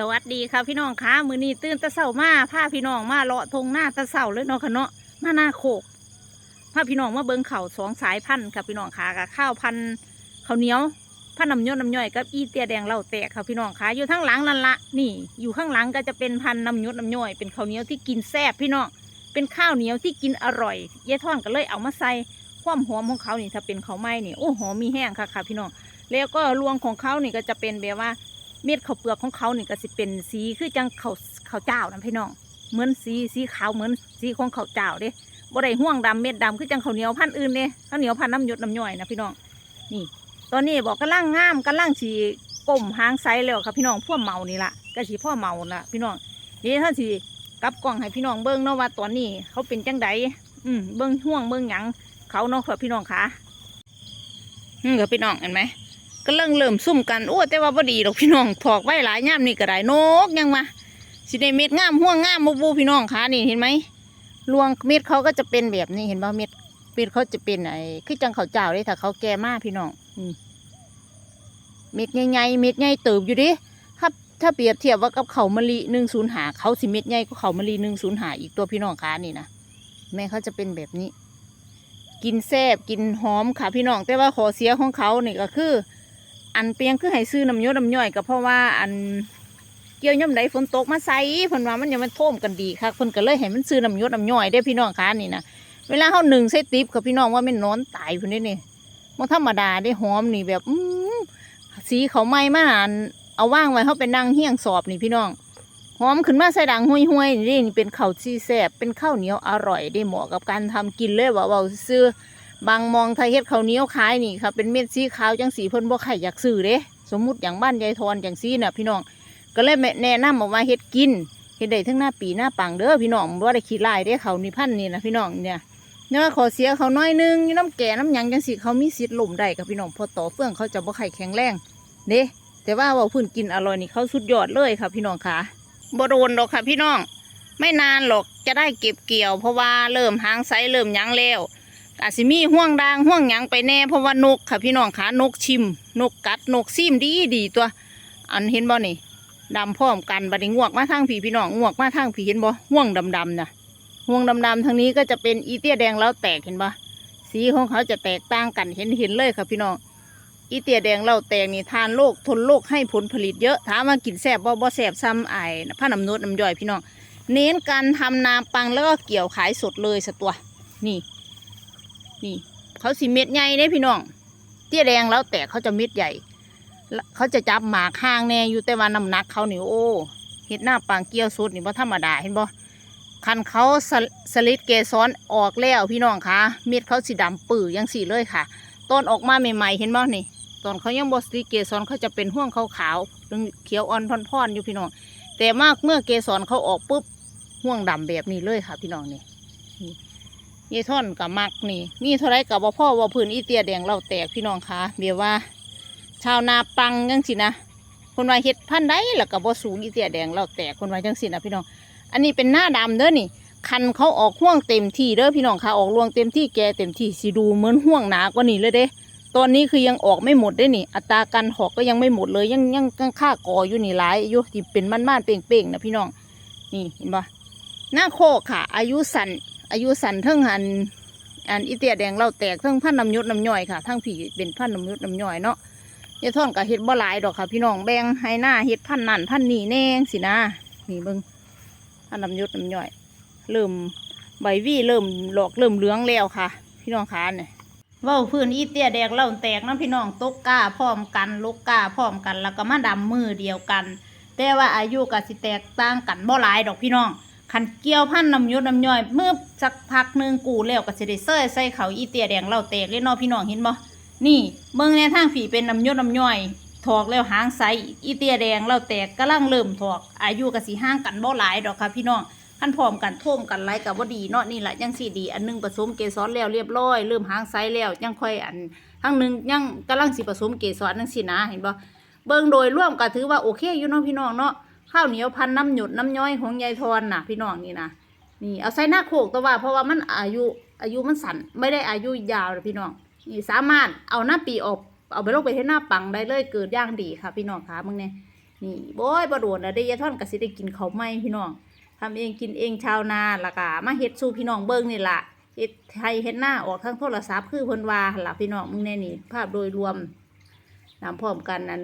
สวัสดีค่ะพี่น้องคะมือนี้ตื่นตะเสามาพาพี่น้องมาเลาะทงหน้าตะเสาเลยเนาะค่ะเนาะมาหน้าโคกพาพี่น้องมาเบิ้งเข่าสองสายพันธุ์ค่ะพี่น้องคะกับข้าวพันธุ์ข้าวเหนียวพันธุ์น้ำยศน้ำย่อยกับอีเตียแดงเหล่าแตกค่ะพี่น้องคะอยู่ข้างหลังนั่นละนี่ อยู่ข้างหลังก็จะเป็นพันธุ์น้ำยศน้ำย่อยเป็นข้าวเหนียวที่กินแซ่บพี่น้องเป็นข้าวเหนียวที่กินอร่อยยายท่อนก็เลยเอามาใส่ความหอมของเขานี่ถ้าเป็นข้าวไม้นี่โอ้หอมมีแห้งค่ะค่ะพี่น้องแล้วก็รวงของเขานี่ก็จะเป็นแบบว่า เม็ดข้าวเปลือกของเขานี่ก็สิเป็นสีคือจังข้าวข้าวเจ้านะพี่น้องเหมือนสีสีขาวเหมือนสีของข้าวเจ้าเด้บ่ได้ห่วงดำเม็ดดำคือจังข้าวเหนียวพันธุ์อื่นเด้ข้าวเหนียวพันธุ์น้ำหยดน้ำย่อยนะพี่น้องนี่ ตอนนี้บอกกำลังงามกำลังสีก้มหางไซแล้วค่ะพี่น้องพ่วเมานี่ละก็สีพ่อเมาน่ะพี่น้องเดี๋ยวท่านสีกับกล้องให้พี่น้องเบิ้งเนาะว่าตอนนี้เขาเป็นจังใดอืมเบิ้งห่วงเบิ้งหยังเขาเนาะค่ะพี่น้องคะอืมกับพี่น้องเห็นไหม ก็เริ่มเริ่มซุ่มกันโอ้แต่ว่าบ่ดีดอกพี่น้องถอกไว้หลายย่ามนี่ก็ได้นกยังมาสิได้เม็ดงามห่วงงามบูบูพี่น้องคะนี่เห็นไหมรวงเม็ดเขาก็จะเป็นแบบนี้เห็นป่ะเม็ดเม็ดเขาจะเป็นไอ้คือจังเขาเจ้าเลยถ้าเขาแก่มากพี่น้องอืเม็ดใหญ่ๆเม็ดใหญ่เติบอยู่ดิถ้าถ้าเปรียบเทียบว่ากับเขามะลิหนึ่งศูนย์หาเขาสิเม็ดใหญ่ก็เขามะลิหนึ่งศูนย์หาอีกตัวพี่น้องคะนี่นะแม่เขาจะเป็นแบบนี้ กินแซ่บกินหอมค่ะพี่น้องแต่ว่าขอเสียของเขานี่ก็คือ อันเปียงคือให้ซื้อน้ำยศน้ำย่อยก็เพราะว่าอันเกี่ยวย่ำใดฝนตกมาใส่เพิ่นว่ามันยังมันท่วมกันดีค่ะเพิ่นก็เลยให้มันซื้อน้ำยศน้ำย่อยได้พี่น้องคะนี่นะเวลาเขาหนึ่งใส่ติบกับพี่น้องว่ามันนอนตายพุ่นนี่นี่มันธรรมดาได้หอมนี่แบบอืมสีเขาไหม้มาอันเอาว่างไว้เขาเป็นนางเฮี้ยงสอบนี่พี่น้องหอมขึ้นมาใส่ดังห้วยห้วยนี่นี่เป็นข้าวซีแซบเป็นข้าวเหนียวอร่อยได้เหมาะกับการทำกินเลยว่าเบาๆซื้อ บางมองไทยเฮ็ดข้าวเหนียวขายนี่ค่ะเป็นเม็ดสีขาวจังสีเพิ่นบ่ใครอยากซื้อเด้สมมุติอย่างบ้านยายทอนจังสีน่ะพี่น้องก็เลยแนะนำออกมาเฮ็ดกินเฮ็ดได้ทั้งหน้าปีหน้าปังเด้อพี่น้องบ่ได้ขี้ลายเด้เขานี่พันนี่นะพี่น้องเนี่ยเนื้อขอเสียเขาน้อยนึงน้ำแก่น้ำหยังจังสีเขามีสิทธิ์หล่มได้กับพี่น้องพอต่อเฟื่องเขาจะบ่ไข่แข็งแรงเด้แต่ว่าว่าพื้นกินอร่อยนี่เขาสุดยอดเลยค่ะพี่น้องค่ะบ่โดนดอกค่ะพี่น้อง ไม่นานหรอกจะได้เก็บเกี่ยว เพราะว่าเริ่มหางไซเริ่มหยังแล้ว อาจสิมีห่วงดางห่วงหยังไปแน่เพราะว่านกค่ะพี่น้องค่ะนกชิม นกกัดนกซิมดีดีตัว อันเห็นบ่นี่ดำพร้อมกันบัดนี้งวกมาทางผีพี่น้องงวกมาทางผีเห็นบ่ห่วงดำดำๆนะห่วงดำดำๆทางนี้ก็จะเป็นอีเตี้ยแดงแล้วแตกเห็นบ่สีของเขาจะแตกต่างกันเห็นเห็นเลยค่ะพี่น้องอีเตี้ยแดงเราแตกนี่ทานโลกทนโลกให้ผลผลิตเยอะถามว่ากินแซบบ่บ่แซบซ้ำไอ้ผ้าน้ำนวดน้ำย่อยพี่น้องเน้นการทำนาปังแล้วก็เกี่ยวขายสดเลยสตัวนี่ นี่ เขาสีเม็ดใหญ่เด้พี่น้อง เตี้ยแดงแล้วแต่เขาจะเม็ดใหญ่ เขาจะจับหมากห้างแน่อยู่แต่ว่าน้ำหนักเขานี่โอ้เห็ดหน้าปางเกี้ยวสุดนี่บ่ธรรมดาเห็นบ่คันเขาสลสลิดเกสรออกแล้วพี่น้องคะเม็ดเขาสีดำปื้อยังสีเลยค่ะ ต้นออกมาใหม่ๆเห็นบ่นี่ตอนเขายังบ่สลิดเกสรเขาจะเป็นห่วงขาวๆเหลืองเขียวอ่อนพ่อนๆอยู่พี่น้อง แต่มากเมื่อเกสรเขาออกปุ๊บห่วงดำแบบนี้เลยค่ะพี่น้องนี่ ยี่ท่อนกับมักนี่ มีเท่าไรกับว่าพ่อว่าพื้นอีเตียแดงเราแตกพี่น้องคะเบียว่า ชาวนาปังจังสินะคนว่าเฮ็ดพันธุ์ใดแล้วก็บ่สูงอีเตียแดงเราแตกคนว่าจังสินะพี่น้อง อันนี้เป็นหน้าดำเด้อนี่คันเขาออกห่วงเต็มที่เด้อพี่น้องคะออกรวงเต็มที่แกเต็มที่สิดูเหมือนห่วงหนากว่านี้เลยเด้ตอนนี้คือยังออกไม่หมดเด้อนี่ อัตราการหอกก็ยังไม่หมดเลยยังยังยังค่ากออยู่นี่หลายอยู่ที่เป็นมันๆเป่งๆนะพี่น้อง นี่เห็นปะหน้าโคกค่ะ อายุสั้น อายุสันเทิงอันอันอีเตียแดงเราแตกเทิงพันน้ำยศน้ำย่อยค่ะทั้งผีเป็นพันน้ำยศน้ำย่อยเนาะยายท่อนกับเฮ็ดบ่หลายดอกค่ะ พี่น้องแบงให้หน้าเฮ็ดพันนั่นพันนี่แน่งสินะนี่เบิ่งพันน้ำยศน้ำย่อย เริ่มใบวี่เริ่มหลอกเริ่มเหลืองแล้วค่ะ พี่น้องคะเนี่ยว้าพื้นอีเตียแดงเราแตกนะพี่น้องตกก้าพร้อมกันลูกก้าพร้อมกัน แล้วก็มาดำมือเดียวกัน แต่ว่าอายุก็สิแตกต่างกันบ่หลายดอกพี่น้อง ขันเกี่ยวพันน้ำยศน้ำย่อยเมื่อสักพักหนึ่งกูแล้วก็จะได้เซ้ยใส่เขาอีเตียแดงเราแตกเลยนาะพี่น้องเห็นบ่นี่เบิ่งในทางฝีเป็นน้ำยศน้ำย่อยถอกแล้วหางใสอีเตียแดงเราแตกกำลังเริ่มถอกอายุก็สิห่างกันบ่หลายดอกค่ะพี่น้องขั้นพร้อมกันท่วมกันไรกับว่าดีเนาะนี่แหละยังสีดี อันหนึงผสมเกสรแล้วเรียบร้อยเริ่มหางใสแล้วยังค่อยอันทั้งหนึงยังกำลังสิผสมเกสรนั่นสินะเห็นบ่เบิ่งโดยร่วมก็ถือว่าโอเคอยู่เนาะพี่น้องเนาะ ข้าวเหนียวพันน้ำหยดน้ำย้อยของยายทอนน่ะ พี่น้องนี่นะนี่เอาใส่หน้าโขกแต่ว่า เพราะว่ามันอายุอายุมันสั้นไม่ได้อายุยาวเลยพี่น้องนี่สามารถเอาหน้าปีออกเอาไปลงไปให้หน้าปังได้เลยเกิดย่างดีค่ะ พี่น้องคะมึงเนี่ยนี่โบ้ยบ่โดนแล้วได้ยายท่อนก็สิได้กินข้าไหม้พี่น้องทำเองกินเองชาวนาละกะมาเฮ็ดสู่พี่น้องเบิ่งนี่ละเฮ็ดไทยเฮ็ดหน้าออกทางโทรศัพท์คือเพิ่นว่าหล่ะพี่น้องมึงแน่นี่ ภาพโดยรวมนำพร้อมกันนั้น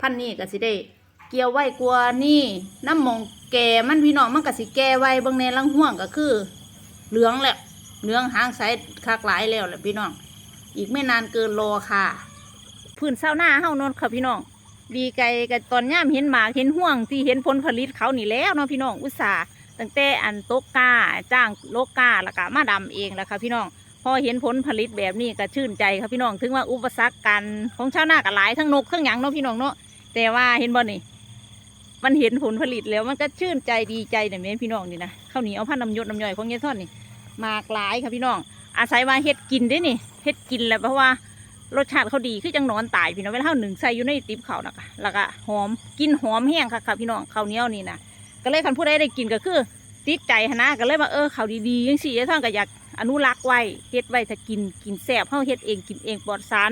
พันนี้ก็สิได้ เกี่ยวไว้กลัวนี่น้ำมองแก่มันพี่น้องมันก็สิแก่ไว้บางในลังห่วงก็คือ เหลืองแหละเหลืองหางใสคักหลายแล้วแหละพี่น้อง อีกไม่นานเกินรอค่ะพื้นเศร้าหน้าเฮานนค่ะพี่น้อง ดีไกลกับตอนย่ามเห็นหมากเห็นห่วงที่เห็นผลผลิตเขานี่แล้วเนาะพี่น้องอุตส่าห์ตั้งแต่อันโต๊ะกกาจ้างโลกกาแล้วก็มาดำเองแล้วค่ะพี่น้องพอเห็นผลผลิตแบบนี้ก็ชื่นใจค่ะพี่น้อง ถึงว่าอุปสรรคกันของชาวนาก็หลายทั้งนกทั้งหยังเนาะพี่น้องเนาะแต่ว่าเห็นบ่นี่ มันเห็นผลผลิตแล้วมันก็ชื่นใจดีใจเนี่ยแม่นพี่น้องนี่นะข้าวเหนียวพันน้ำยศน้ำย่อยของยายท่อนนี่มากหลายค่ะพี่น้อง อาศัยว่าเฮ็ดกินได้นี่เฮ็ดกินแล้วเพราะว่ารสชาติเขาดีคือจังนอนตายพี่น้องเวลาเราหนึ่งใส่อยู่ในติ๊บเขานะคะแล้วก็หอมกินหอมแห้งค่ะค่ะพี่น้องข้าวเหนียวนี่นะก็เลยคันผู้ใดได้กินก็คือติดใจนะก็เลยว่าเออข้าวดีๆยังสี่ยายท่อนก็อยากอนุรักษ์ไว้เฮ็ดไว้ถ้ากินกินแซ่บเฮาเฮ็ดเองกินเองปลอดสาร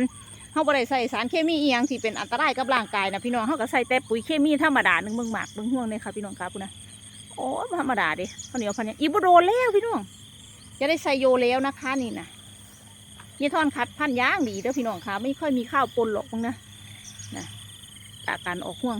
เฮาบ่ได้ใส่สารเคมีอีหยังที่เป็นอันตรายกับร่างกายนะพี่น้องเฮาก็ใส่แต่ปุ๋ยเคมีธรรมดาหนึ่งเบิ่งหมากเบิ่งห่วงเลยค่ะพี่น้องครับพุ่นนะโอ้ยบ่ธรรมดาเด้ข้าวเหนียวพันเนี่ยอีบ่โดนแล้วพี่น้องจะได้ใส่โยแล้วนะคะนี่นะยี่ทอนคัดพันย่างดีเด้อพี่น้องค่ะไม่ค่อยมีข้าวปนหรอกมึงนะนะจากการออกห่วง